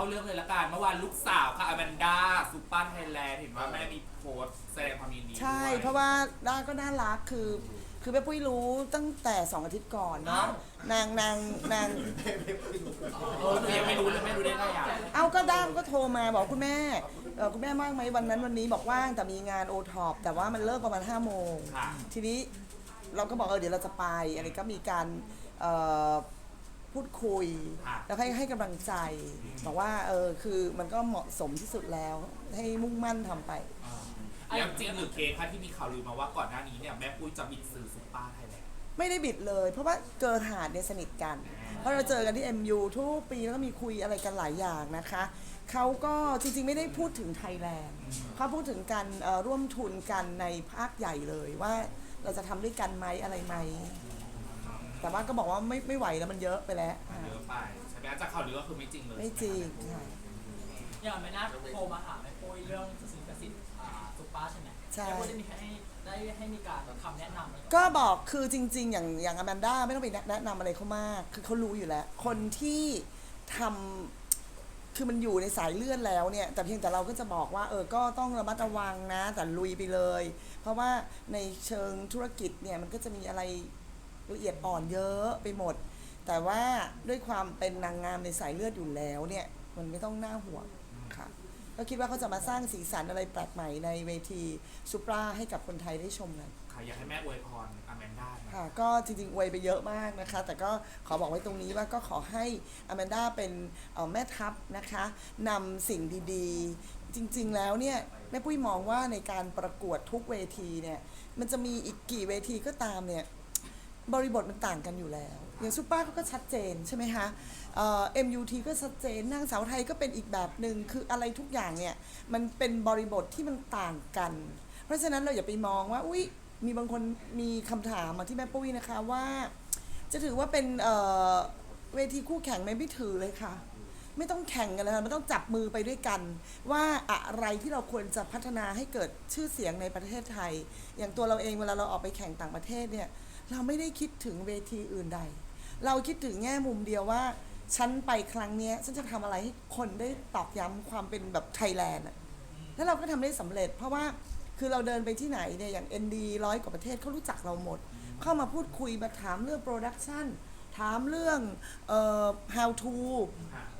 เข้าเรื่องเลยละกันเมื่อวานลูกสาวค่ะอแมนด้าซูเปอร์ไทยแลนด์เห็นว่าแม่มีโพสต์แสดงความยินดีใช่ด้วยเพราะว่าด้าก็น่ารักคือ คือแม่ปุ้ยรู้ตั้งแต่สองอาทิตย์ก่อนเนาะนางนางนาง เออหนูยังไม่รู้เลยไม่รู้ได้ไงอะเอาก็ด้ามก็โทรมาบอกคุณแม่เออคุณแม่ว่างไหมวันนั้นวันนี้บอกว่างแต่มีงานโอท็อปแต่ว่ามันเลิกประมาณ5้าโมง ค่ะ ทีนี้เราก็บอกเออเดี๋ยวเราจะไปอะไรก็มีการเอ่อ พูดคุยค่ะแล้วให้ให้กำลังใจ บอกว่าเออคือมันก็เหมาะสมที่สุดแล้ว ให้มุ่งมั่นทำไปแล้วจริงหรือเคคะที่มีข่าวลือมาว่าก่อนหน้านี้เนี่ยแม่ปุ้ยจะบิดสื่อซูเปอร์ไทยแลนด์ ไม่ได้บิดเลย เพราะว่าเกิดหาดเนี่ยสนิทกัน เพราะเราเจอกันที่ MU ทุกปีแล้วก็มีคุยอะไรกันหลายอย่างนะคะ เขาก็จริงๆไม่ได้พูดถึงไทยแลนด์เขาพูดถึงการเอ่อร่วมทุนกันในภาคใหญ่เลยว่าเราจะทำด้วยกันไหมอะไรไหม แต่ว่าก็บอกว่าไม่ไม่ไหวแล้วมันเยอะไปแล้วมันเยอะไปใช่ไหมจากข่าวลือก็คือไม่จริงเลยไม่จริงค่ะอย่างแม่นาโทรมาหาแม่ปุ้ยเรื่องสินกสิทธิ์อ่าซุปเปอร์ใช่ไหมใช่ แม่ปุ้ยได้มีให้ได้ให้มีการคำแนะนำไหมก็บอกคือจริง ๆ อย่างอย่างอแมนด้าไม่ต้องไปแนะนำอะไรเขามาก คือเขารู้อยู่แล้ว คนที่ทำคือมันอยู่ในสายเลือดแล้วเนี่ย แต่เพียงแต่เราก็จะบอกว่า เออก็ต้องระมัดระวังนะ แต่ลุยไปเลย เพราะว่าในเชิงธุรกิจเนี่ยมันก็จะมีอะไร ละเอียดอ่อนเยอะไปหมด แต่ว่าด้วยความเป็นนางงามในสายเลือดอยู่แล้วเนี่ย มันไม่ต้องน่าห่วงค่ะ ก็คิดว่าเขาจะมาสร้างสีสันอะไรแปลกใหม่ในเวทีซูปราให้กับคนไทยได้ชมกัน ค่ะอยากให้แม่อวยพรอแมนด้านะค่ะก็จริงๆอวยไปเยอะมากนะคะ แต่ก็ขอบอกไว้ตรงนี้ว่าก็ขอให้อแมนด้าเป็นเอ่อแม่ทัพนะคะนำสิ่งดีๆ จริงๆแล้วเนี่ยแม่ปุ้ยมองว่าในการประกวดทุกเวทีเนี่ยมันจะมีอีกกี่เวทีก็ตามเนี่ย บริบทมันต่างกันอยู่แล้ว อย่างซูเปอร์เขาก็ชัดเจนใช่ไหมคะเอ่อ MUT ก็ชัดเจนนางสาวไทยก็เป็นอีกแบบหนึ่งคืออะไรทุกอย่างเนี่ย มันเป็นบริบทที่มันต่างกัน เพราะฉะนั้นเราอย่าไปมองว่าอุ้ยมีบางคนมีคำถามมาที่แม่ปุ้ยนะคะว่า จะถือว่าเป็นเเวทีคู่แข่งไหมไม่ถือเลยค่ะ ไม่ต้องแข่งกันเลยค่ะไม่ต้องจับมือไปด้วยกัน ว่าอะไรที่เราควรจะพัฒนาให้เกิดชื่อเสียงในประเทศไทย อย่างตัวเราเองเวลาเราออกไปแข่งต่างประเทศเนี่ย เราไม่ได้คิดถึงเวทีอื่นใด เราคิดถึงแง่มุมเดียวว่าฉันไปครั้งเนี้ยฉันจะทำอะไรให้คนได้ตอกย้ำความเป็นแบบไทยแลนด์อะแล้วเราก็ทำได้สำเร็จ เพราะว่าคือเราเดินไปที่ไหนเนี่ยอย่าง ND ร้อยกว่าประเทศเขารู้จักเราหมด เข้ามาพูดคุยมาถามเรื่องโปรดักชันถามเรื่องเอ่อ how to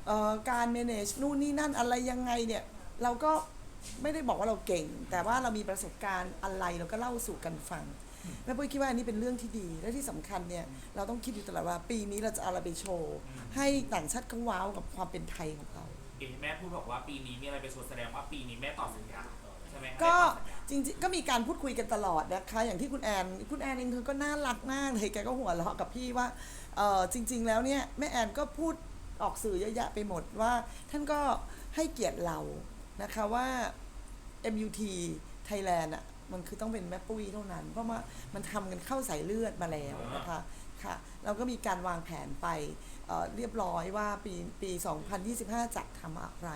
เอ่อการ manage นู่นนี่นั่นอะไรยังไงเนี่ย เราก็ไม่ได้บอกว่าเราเก่ง แต่ว่าเรามีประสบการณ์อะไรเราก็เล่าสู่กันฟัง แม่ปุ้ยคิดว่าอันนี้เป็นเรื่องที่ดีและที่สำคัญเนี่ยเราต้องคิดอยู่ตลอดว่าปีนี้เราจะเอาอะไรไปโชว์ให้ต่างชาติเขาว้าวกับความเป็นไทยของเราเอ๋แม่พูดบอกว่าปีนี้มีอะไรไปโชว์แสดงว่าปีนี้แม่ต่อสัญญาใช่ไหมคะก็แม่ต่อสัญญาจริงๆก็มีการพูดคุยกันตลอดนะคะอย่างที่คุณแอนคุณแอนเองเธอก็น่ารักมากเลยแกก็หัวเราะกับพี่ว่าเออจริง ๆ แล้วเนี่ยแม่แอนก็พูดออกสื่อเยอะแยะไปหมดว่าท่านก็ให้เกียรติเรานะคะว่า MUT Thailand อะ มันคือต้องเป็นแม่ปุ้ยเท่านั้น เพราะว่ามันทำกันเข้าสายเลือดมาแล้วนะคะค่ะเราก็มีการวางแผนไปเอ่อเรียบร้อยว่าปีปี 2025 จะทำอะไร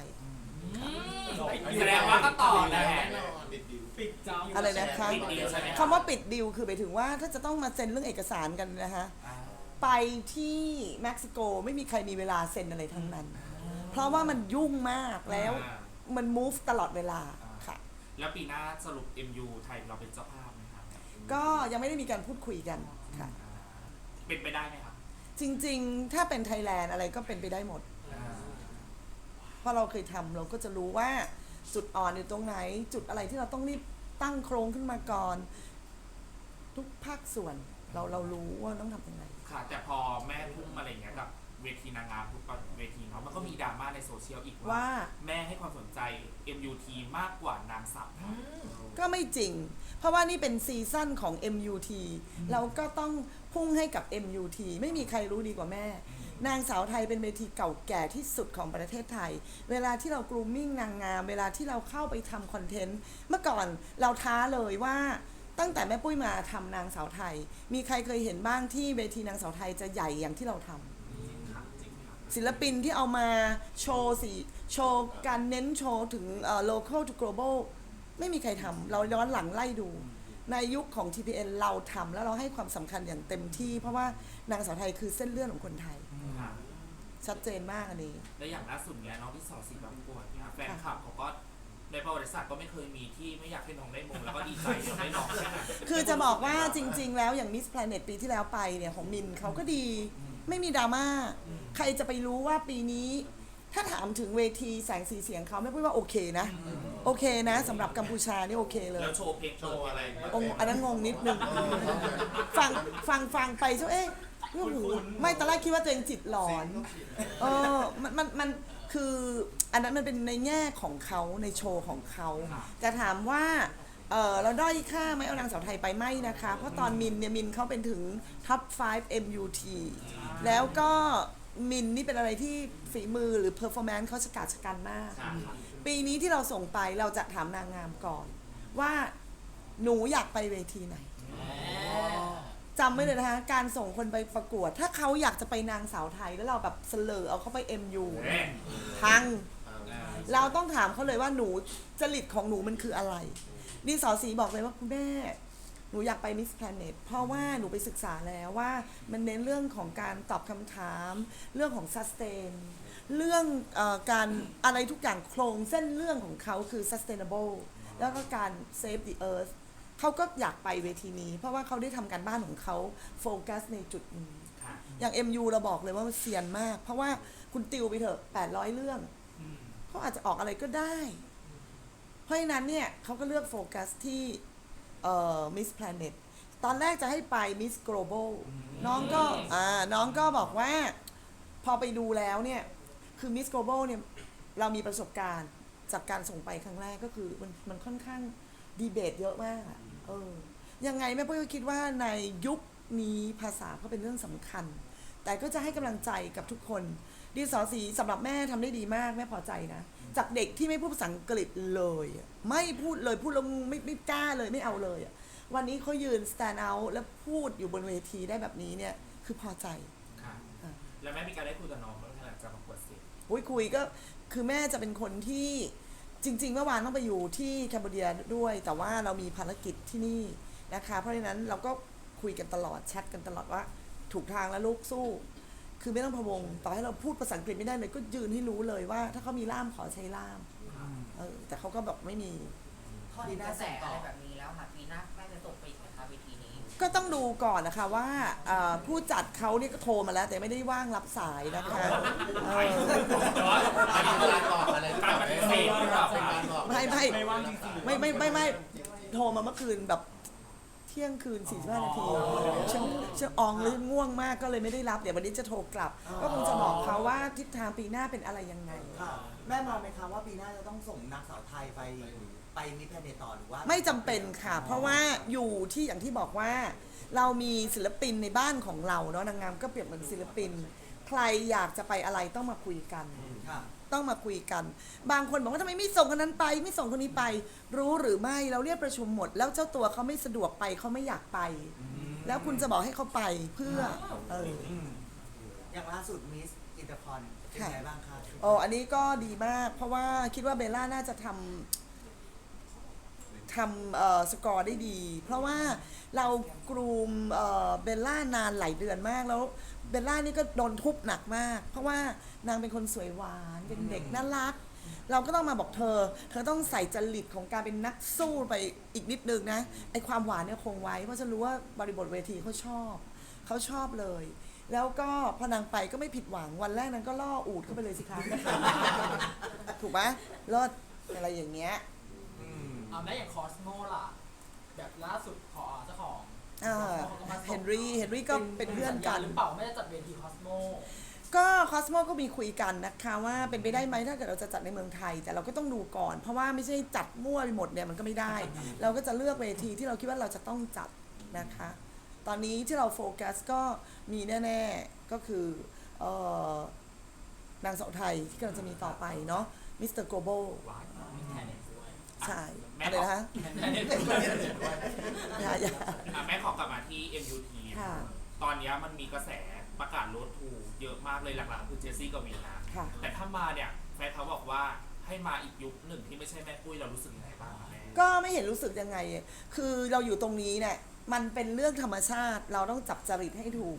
แสดงว่าก็ต่อแหละปิดจ้าอะไรนะคะปิดดีลใช่ไหมคำว่าปิดดิวคือไปถึงว่าถ้าจะต้องมาเซ็นเรื่องเอกสารกันนะคะอ่าไปที่เม็กซิโกไม่มีใครมีเวลาเซ็นอะไรทั้งนั้น เพราะว่ามันยุ่งมากแล้วมัน move ตลอดเวลาค่ะ แล้วปีหน้าสรุป MU ไทยเราเป็นเจ้าภาพไหมคะก็ยังไม่ได้มีการพูดคุยกันค่ะอ่าเป็นไปได้ไหมคะจริง ๆ ถ้าเป็นไทยแลนด์อะไรก็เป็นไปได้หมด เพราะเราเคยทำเราก็จะรู้ว่าจุดอ่อนอยู่ตรงไหน จุดอะไรที่เราต้องรีบตั้งโครงขึ้นมาก่อน ทุกภาคส่วนเราเรารู้ว่าต้องทำยังไง ค่ะ แต่พอแม่ทุ่มอะไรอย่างเงี้ยกับ เวทีนางงามทุกเวทีเนาะมันก็มีดราม่าในโซเชียลอีกว่า ว่า แม่ให้ความสนใจ MUT มากกว่านางสาวไทย ก็ไม่จริง เพราะว่านี่เป็นซีซั่นของ MUT เราก็ต้องพุ่งให้กับ MUT ไม่มีใครรู้ดีกว่าแม่ นางสาวไทยเป็นเวทีเก่าแก่ที่สุดของประเทศไทย เวลาที่เรากรูมมิ่งนางงาม เวลาที่เราเข้าไปทำคอนเทนต์ เมื่อก่อนเราท้าเลยว่าตั้งแต่แม่ปุ้ยมาทำนางสาวไทย มีใครเคยเห็นบ้างที่เวทีนางสาวไทยจะใหญ่อย่างที่เราทำ ศิลปินที่เอามาโชว์สีโชว์การเน้นโชว์ถึงเอ่อ local to global ไม่มีใครทำเราย้อนหลังไล่ดู ในยุคของ TPN เราทำแล้วเราให้ความสำคัญอย่างเต็มที่ เพราะว่านางสาวไทยคือเส้นเลือดของคนไทย ค่ะชัดเจนมากอันนี้ และอย่างล่าสุดเนี้ยน้องที่สอสีบางปวดเนี่ยแฟนคลับเขาก็ในประวัติศาสตร์ก็ไม่เคยมีที่ไม่อยากให้น้องได้มงแล้วก็ดีใจที่ได้น้องใช่ไหมคือจะบอกว่าจริง ๆ แล้วอย่าง Miss Planet ปีที่แล้วไปเนี่ยของมินเขาก็ดี ไม่มีดราม่าใครจะไปรู้ว่าปีนี้ ถ้าถามถึงเวทีแสงสีเสียงเขาไม่พูดว่าโอเคนะ โอเคนะสำหรับกัมพูชานี่โอเคเลย แล้วโชว์เพลงโชว์อะไรองค์อันนั้นงงนิดนึงฟังฟังฟังไปเจ้าเอ๊ะโอ้โหไม่ตอนแรกคิดว่าตัวเองจิตหลอนเออมันมันมันคืออันนั้นมันเป็นในแง่ของเขาในโชว์ของเขาแต่ถามว่า เออเราด้อยค่าไหมเอานางสาวไทยไปไม่นะคะ เพราะตอนมินเนี่ยมินเขาเป็นถึงท็อป 5 MUT แล้วก็มินนี่เป็นอะไรที่ฝีมือหรือเพอร์ฟอร์แมนซ์เขาฉกาจชะกันมาก ปีนี้ที่เราส่งไปเราจะถามนางงามก่อน ว่าหนูอยากไปเวทีไหนจำไว้เลยนะคะการส่งคนไปประกวด ถ้าเขาอยากจะไปนางสาวไทยแล้วเราแบบเสลอเอาเขาไป MU พัง เราต้องถามเขาเลยว่าหนูจริตของหนูมันคืออะไร ดินสอสีบอกเลยว่าคุณแม่หนูอยากไปมิสแพลเน็ตเพราะว่าหนูไปศึกษาแล้วว่ามันเน้นเรื่องของการตอบคำถาม เรื่องของ sustain เรื่องเออการอะไรทุกอย่างโครงเส้นเรื่องของเขาคือ sustainable แล้วก็การ save the earth เขาก็อยากไปเวทีนี้ เพราะว่าเขาได้ทำการบ้านของเขาโฟกัสในจุดนี้ค่ะอย่าง MU เราบอกเลยว่ามันเซียนมาก เพราะว่าคุณติวไปเถอะ 800 เรื่องอืมเขาอาจจะออกอะไรก็ได้ เพราะฉะนั้นเนี่ยเขาก็เลือกโฟกัสที่เอ่อ Miss Planet ตอนแรกจะให้ไป Miss Global น้องก็อ่าน้องก็บอกว่าพอไปดูแล้วเนี่ย คือ Miss Global เนี่ย เรามีประสบการณ์จากการส่งไปครั้งแรกก็คือมันมันค่อนข้างดีเบตเยอะมากอะเออยังไงแม่ปุ้ยก็คิดว่าในยุคนี้ภาษาก็เป็นเรื่องสำคัญ แต่ก็จะให้กำลังใจกับทุกคน ดีสอสีสำหรับแม่ทำได้ดีมากแม่พอใจนะ จากเด็กที่ไม่พูดภาษาอังกฤษเลยอะไม่พูดเลยพูดแล้วไม่ไม่กล้าเลยไม่เอาเลยอะวันนี้เขายืน stand out แล้วพูดอยู่บนเวทีได้แบบนี้เนี่ย คือพอใจค่ะอะแล้วแม่มีการได้คุยกับน้องบ้างไหมหลังจากประกวดเสร็จคุยคุยก็คือแม่จะเป็นคนที่จริง ๆ เมื่อวานต้องไปอยู่ที่แคนเบเดียด้วย แต่ว่าเรามีภารกิจที่นี่นะคะ เพราะฉะนั้นเราก็คุยกันตลอดแชทกันตลอดว่า ถูกทางแล้วลูกสู้ คือไม่ต้องพะวง ต่อให้เราพูดภาษาอังกฤษไม่ได้เลยก็ยืนให้รู้เลยว่า ถ้าเขามีล่ามขอใช้ล่ามเออแต่เขาก็แบบไม่มี พอมีกระแสอะไรแบบนี้แล้วค่ะปีหน้าแม่จะส่งไปอีกไหมคะเวทีนี้ ก็ต้องดูก่อนนะคะว่าเอ่อผู้จัดเขาเนี่ยก็โทรมาแล้ว แต่ไม่ได้ว่างรับสายนะคะเอออันนี้คือการบอกอะไรการปฏิเสธหรือเปล่าเป็นการบอก ไม่ไม่ไม่ว่างจริงๆไม่ไม่ไม่ไม่โทรมาเมื่อคืนแบบเที่ยงคืน 45 นาทีฉันฉันอองหรือง่วงมากก็เลยไม่ได้รับ เดี๋ยววันนี้จะโทรกลับ ก็คงจะบอกเขาว่าทิศทางปีหน้าเป็นอะไรยังไง ค่ะแม่มองไหมคะว่าปีหน้าจะต้องส่งนางสาวไทยไปไปมิแพนเนตต่อหรือว่าไม่จำเป็นค่ะ เพราะว่าอยู่ที่อย่างที่บอกว่า เรามีศิลปินในบ้านของเราเนาะนางงามก็เปรียบเหมือนศิลปิน ใครอยากจะไปอะไรต้องมาคุยกัน ค่ะ ต้องมาคุยกัน บางคนบอกว่าทำไมไม่ส่งคนนั้นไป ไม่ส่งคนนี้ไป รู้หรือไม่เราเรียกประชุมหมด แล้วเจ้าตัวเขาไม่สะดวกไปเขาไม่อยากไป แล้วคุณจะบอกให้เขาไปเพื่อเอออย่างล่าสุดมิสอินเตอร์คอนเป็นค่ะไงบ้างคะโอ้อันนี้ก็ดีมาก เพราะว่าคิดว่าเบลล่าน่าจะทำทำเอ่อสกอร์ได้ดี เพราะว่าเรากรูมเอ่อเบลล่านานหลายเดือนมากแล้ว เบลล่านี่ก็โดนทุบหนักมาก เพราะว่านางเป็นคนสวยหวานเป็นเด็กน่ารัก เราก็ต้องมาบอกเธอ เธอต้องใส่จริตของการเป็นนักสู้ไปอีกนิดนึงนะไอความหวานเนี่ยคงไว้เพราะฉันรู้ว่าบริบทเวทีเขาชอบเขาชอบเลย แล้วก็พอนางไปก็ไม่ผิดหวังวันแรกนางก็ล่ออูดเข้าไปเลยสิคะ ถูกไหมรถอะไรอย่างเงี้ย เอาแม่อย่างคอสโมล่ะ แบบล่าสุดขอเจ้าของ อ่าขาก็มาส่งเฮนรี่เฮนรี่ก็เป็นเพื่อนกัน หรือเปล่าไม่ได้จัดเวทีคอสโมก็คอสโมก็มีคุยกันนะคะว่าเป็นไปได้ไหมถ้าเกิดเราจะจัดในเมืองไทย แต่เราก็ต้องดูก่อน เพราะว่าไม่ใช่จัดมั่วไปหมดเนี่ยมันก็ไม่ได้ เราก็จะเลือกเวทีที่เราคิดว่าเราจะต้องจัดนะคะ ตอนนี้ที่เราโฟกัสก็มีแน่ๆก็คือเอ่อนางสาวไทยที่กำลังจะมีต่อไปเนาะมิสเตอร์โกโบ ใช่แม่อะไรขอนะคะแทนเน็ตด้วยอย่าอย่า อะแม่ขอกลับมาที่ MUT ค่ะ ตอนเนี้ยมันมีกระแสประกาศรถทูเยอะมากเลยหลักๆ คือเจสซี่กับวีนาค่ะ แต่ถ้ามาเนี่ยแฟนเขาบอกว่าให้มาอีกยุคหนึ่งที่ไม่ใช่แม่ปุ้ยเรารู้สึกยังไงบ้างคะแม่ก็ไม่เห็นรู้สึกยังไง คือเราอยู่ตรงนี้เนี่ย มันเป็นเรื่องธรรมชาติ เราต้องจับจริตให้ถูก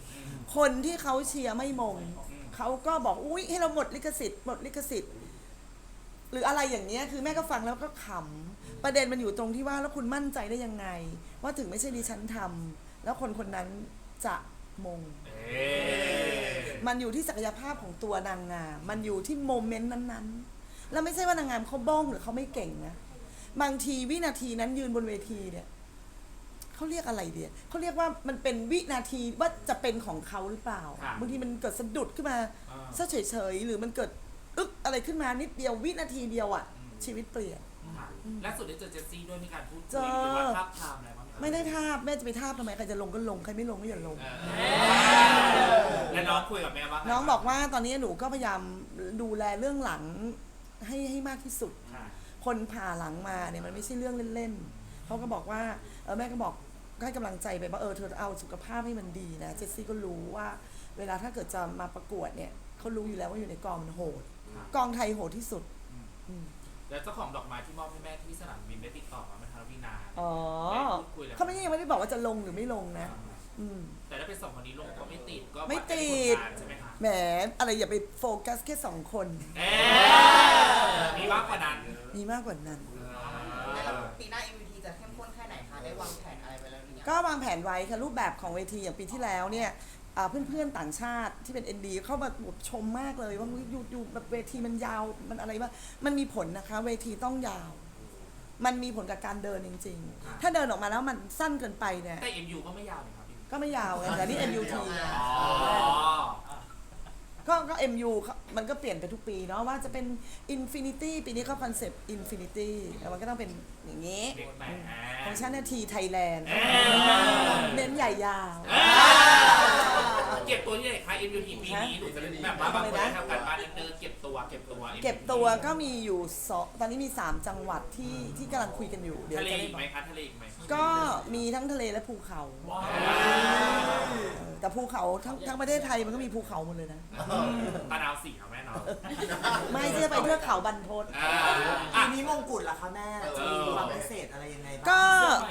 คนที่เขาเชียร์ไม่มง เขาก็บอก อุ้ยให้เราหมดลิขสิทธิ์ หมดลิขสิทธิ์ หรืออะไรอย่างเงี้ยคือแม่ก็ฟังแล้วก็ขำประเด็นมันอยู่ตรงที่ว่าแล้วคุณมั่นใจได้ยังไง ว่าถึงไม่ใช่ดิฉันทำแล้วคนคนนั้นจะมง เอ๊ะมันอยู่ที่ศักยภาพของตัวนางงาม มันอยู่ที่โมเมนต์นั้นๆ แล้วไม่ใช่ว่านางงามเขาบ้องหรือเขาไม่เก่งนะ บางทีวินาทีนั้นยืนบนเวทีเนี่ยเขาเรียกอะไรเดียเขาเรียกว่ามันเป็นวินาทีว่าจะเป็นของเขาหรือเปล่าบางทีมันเกิดสะดุดขึ้นมาอ่า ซะเฉยๆ หรือมันเกิด อึกอะไรขึ้นมานิดเดียววินาทีเดียวอะ่ะชีวิตเปลี่ยนค่ะล่าสุดได้เจอเจสซี่ด้วยมีการพูดเจคุอยหรือว่าทับทามอะไรบ้างหไม่ได้ทาบแม่จะไปทาบทำไมใครจะลงก็ลงใครไม่ลงก็อย่าลง เออแล้วน้องคุยกับแม่บ้างไหมน้องบอกว่าตอนนี้หนูก็พยายามดูแลเรื่องหลังให้ให้มากที่สุด ค่ะคนผ่าหลังมาเนี่ยมันไม่ใช่เรื่องเล่นๆเขาก็บอกว่าเออแม่ก็บอกให้กำลังใจไปว่าเออเธอเอาสุขภาพให้มันดีนะเจสซี่ก็รู้ว่า เวลาถ้าเกิดจะมาประกวดเนี่ยเขารู้อยู่แล้วว่าอยู่ในกองมันโหดค่ะ กองไทยโหดที่สุดอืมแล้วเจ้าของดอกไม้ที่มอบให้แม่ที่สนามบินได้ติดต่อมาไหมคะวีนาอ๋อได้พูดคุยแล้วเขาไม่ยังไม่ได้บอกว่าจะลงหรือไม่ลงนะ อืม แต่ถ้าเป็นสองคนนี้ลงก็ไม่ติดก็ไม่ติดวัให้ผลงานใช่ไหมคะแหมอะไรอย่าไปโฟกัสแค่สองคน เอ๊ะมีมากกว่านั้นมีมากกว่านั้น แล้วปีหน้า MVP จะเข้มข้นแค่ไหนคะ ได้วางแผนอะไรไว้แล้วหรือยังก็วางแผนไว้ค่ะรูปแบบของเวทีอย่างปีที่แล้วเนี่ยอ่า เพื่อนๆต่างชาติที่เป็น ND เข้ามาแบบชมมากเลยว่าอยู่อยู่แบบเวทีมันยาวมันอะไรบ้างมันมีผลนะคะ เวทีต้องยาว มันมีผลกับการเดินจริง ๆ ถ้าเดินออกมาแล้วมันสั้นเกินไปเนี่ยแต่ MU ก็ไม่ยาวเลยครับ ก็ไม่ยาวไงแต่นี่ MUT ไงอ๋อ ก็ก็ MU เขามันก็เปลี่ยนไปทุกปีเนาะว่าจะเป็น Infinity ปีนี้เขาคอนเซปต์ Infinity แล้วมันก็ต้องเป็นอย่างนี้ เด็กแหมของฉันนาทีไทยแลนด์เอ๊ะเน้นใหญ่ยาว เก็บตัวที่ไหนคะ MU ทีปีนี้หนูจะแบบว่าบางคนได้ทำการบ้านเนิร์ดๆเก็บตัวเก็บตัว MU เก็บตัวก็มีอยู่สองตอนนี้มี 3 จังหวัดที่ที่กำลังคุยกันอยู่เดี๋ยวทะเลจะได้อีกบไหมอกคะทะเลอีกไหมก็มีทั้งทะเลและภูเขาแต่ภูเขาทั้งทั้งประเทศไทยมันก็มีภูเขาหมดเลยนะ ตาดาวสีเอาแม่เนาะไม่ที่จะไปเทือกเขาบรรพต อ่าปีอะนี้มงกุฎล่ะคะแม่เอจะอมีความพิเศษอะไรยังไงบ้าง ก็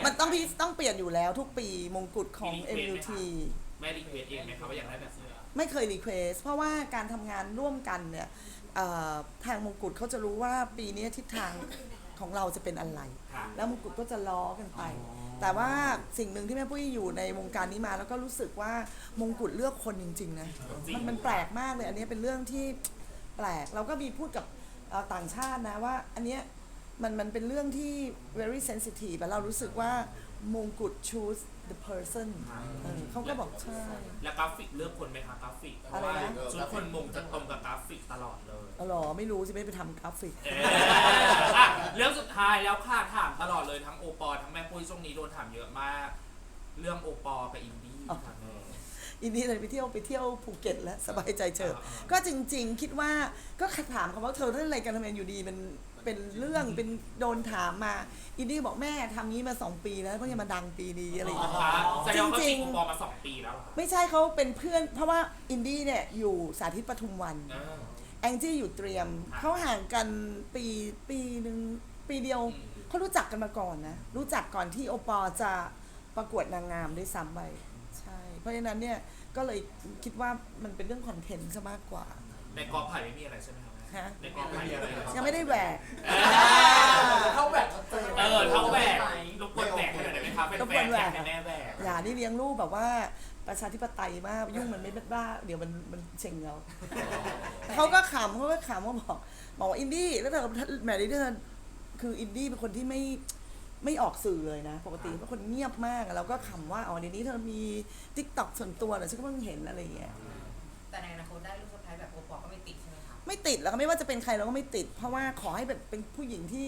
มันต้องพิต้องเปลี่ยนอยู่แล้วทุกปีมงกุฎของ MUT แม่รีเควสเองไหมคะว่าอยากได้แบบนี้ไม่เคยรีเควสเพราะว่าการทำงานร่วมกันเนี่ยเอ่อทางมงกุฎเขาจะรู้ว่าปีนี้ทิศทางของเราจะเป็นอะไร ค่ะ แล้วมงกุฎก็จะล้อกันไปแต่ว่าสิ่งหนึ่งที่แม่ปุ้ยอยู่ในวงการนี้มา แล้วก็รู้สึกว่ามงกุฎเลือกคนจริงๆนะจริง มันมันแปลกมากเลย อันนี้เป็นเรื่องที่แปลกเราก็มีพูดกับเอ่อต่างชาตินะว่า อันเนี้ย มันมันเป็นเรื่องที่ very sensitive แต่เรารู้สึกว่ามงกุฎ choose the person เออเขาก็บอกใช่ แล้วกราฟิกเลือกคนไหมคะกราฟิกเพอะไรราะว่านะ ชุดคนมงจะตรงกับกราฟิกตลอดเลยอ๋อเหรอไม่รู้สิไม่ได้ไปทำกราฟิก เอ๊ะอะเรื่องสุดท้ายแล้วค่ะถามตลอดเลยทั้งโอปอลทั้งแม่ปุ้ยช่วงนี้โดนถามเยอะมาก เรื่องโอปอลกับอินดี้ค่ะแม่อินนี้เลยไปเที่ยวไปเที่ยวภูเก็ตแล้วสบายใจเฉิบอ่า ก็จริง ๆ คิดว่าก็ถามเขาว่าเธอเล่นอะไรกันทำไมอยู่ดีมัน เป็นเรื่องเป็นโดนถามมา อินดี้บอกแม่ทำงี้มาสองปีแล้วเพิ่งจะมาดังปีนี้อะไรอย่างเงี้ยค่ะแสดงว่าจริจริงงๆโอปอลมาสองปีแล้วเหรอคะไม่ใช่เขาเป็นเพื่อน เพราะว่าอินดี้เนี่ยอยู่สาธิตปทุมวันเออแองจี้อยู่เตรียมค่ะเขาห่างกันปีปีหนึ่งปีเดียวอืม เขารู้จักกันมาก่อนนะ รู้จักก่อนที่โอปอลจะประกวดนางงามด้วยซ้ำไปใช่ เพราะฉะนั้นเนี่ยก็เลยคิดว่ามันเป็นเรื่องคอนเทนต์ซะมากกว่า ในกอไผ่ไม่มีอะไรใช่ไหมคะแม่ ฮะในกอไผ่มีอะไรเหรอยังไม่ได้แหวกเข้าแบบเออเท่าแหวกรบกวนแหวกให้หน่อยได้ไหมคะเป็นรบแหกววนกแหวกให้แม่แหวกอย่านี่เลี้ยงลูกแบบว่าประชาธิปไตยมากยุ่งมันไม่บ้าเดี๋ยวมันมันเชงเราเขาก็ขำเขาก็ขำเขาบอกบอกว่าอินดี้แล้วเธอแหมดิเธอคืออินดี้เป็นคนที่ไม่ไม่ออกสื่อเลยนะ ปกติเป็นคนเงียบมากอะเราก็ขำว่าอ๋อเดี๋ยวนี้เธอมีทิกตอกส่วนตัวเหรอฉันก็เพิ่งเห็นอะไรอย่างเงี้ยแต่ในอนาคตได้ลูก ไหมคะไม่ติดแล้วก็ไม่ว่าจะเป็นใครเราก็ไม่ติด เพราะว่าขอให้แบบเป็นผู้หญิงที่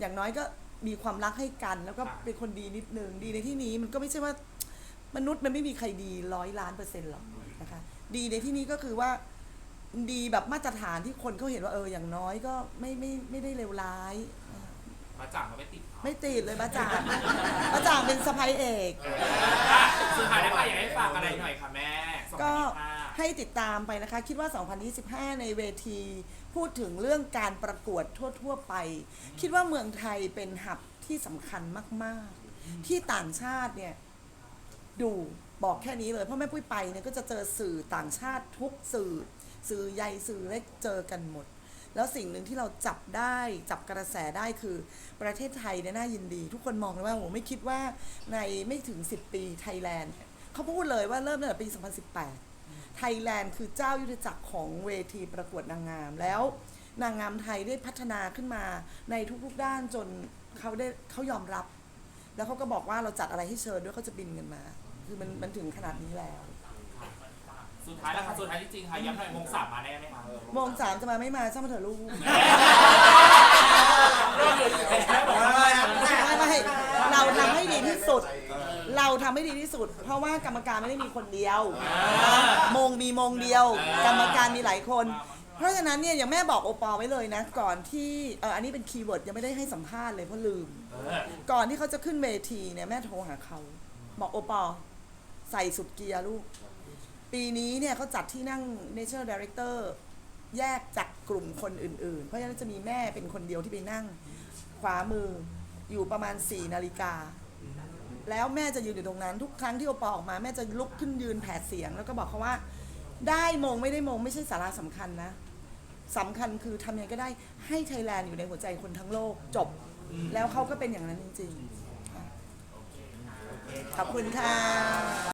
อย่างน้อยก็มีความรักให้กัน แล้วก็เป็นคนดีนิดนึงดีในที่นี้มันก็ไม่ใช่ว่ามนุษย์มันไม่มีใครดีร้อยล้านเปอร์เซ็นต์หรอกนะคะ ดีในที่นี้ก็คือว่าดีแบบมาตรฐานที่คนเขาเห็นว่าเอออย่างน้อยก็ไม่ไม่ไม่ได้เลวร้าย มาจ่างก็ไม่ติดเนาะไม่ติดเลยบ้าจ่าง บ้าจ่างเป็นสะพ้ยเอก เอออะสุดท้ายแล้วค่ะอยากให้ฝากอะไรหน่อยค่ะแม่สองก็พันยี่สิบห้า ให้ติดตามไปนะคะ คิดว่า 2025 ในเวที พูดถึงเรื่องการประกวดทั่ว ๆ ไป คิดว่าเมืองไทยเป็นหับที่สำคัญมาก ๆ ที่ต่างชาติเนี่ยดูบอกแค่นี้เลยเพราะแม่ปุ้ยไปเนี่ยก็จะเจอสื่อต่างชาติทุกสื่อ สื่อใหญ่สื่อเล็กเจอกันหมด แล้วสิ่งหนึ่งที่เราจับได้จับกระแสได้คือประเทศไทยเนี่ยน่ายินดี ทุกคนมองเลยว่าโหไม่คิดว่าในไม่ถึง 10 ปีไทยแลนด์เนี่ยเขาพูดเลยว่าเริ่มตั้งแต่ปี 2018 ไทยแลนด์คือเจ้ายุทธจักรของเวทีประกวดนางงามแล้ว นางงามไทยได้พัฒนาขึ้นมาในทุกๆด้านจนเขาได้เขายอมรับ แล้วเขาก็บอกว่าเราจัดอะไรให้เชิญด้วยเขาจะบินกันมา คือมันมันถึงขนาดนี้แล้ว สุดท้ายแล้วค่ะสุดท้ายจริงๆค่ะย้ำหน่อยโมงสามมาแน่ไหมคะโมงสามจะมาไม่มาช่างมาเถอะลูก ไม่ไม่เราทำให้ดีที่สุด เราทำให้ดีที่สุด เพราะว่ากรรมการไม่ได้มีคนเดียว มงมีมงเดียว กรรมการมีหลายคน เพราะฉะนั้นเนี่ยอย่างแม่บอกโอปอไว้เลยนะ ก่อนที่เอออันนี้เป็นคีย์เวิร์ดยังไม่ได้ให้สัมภาษณ์เลยเพราะลืม ก่อนที่เขาจะขึ้นเวทีเนี่ยแม่โทรหาเขาบอกโอปอใส่สุดเกียร์ลูก ปีนี้เนี่ยเขาจัดที่นั่ง National Director แยกจากกลุ่มคนอื่น ๆ เพราะฉะนั้นจะมีแม่เป็นคนเดียวที่ไปนั่ง ขวามืออยู่ประมาณ4นาฬิกา แล้วแม่จะยืนอยู่ตรงนั้นทุกครั้งที่โอปอออกมาแม่จะลุกขึ้นยืนแผดเสียง แล้วก็บอกเขาว่า ได้มงไม่ได้มงไม่ใช่สาระสำคัญนะสำคัญคือทำยังไงก็ได้ให้ไทยแลนด์อยู่ในหัวใจคนทั้งโลกจบ แล้วเขาก็เป็นอย่างนั้นจริงๆค่ะขอบคุณค่ะ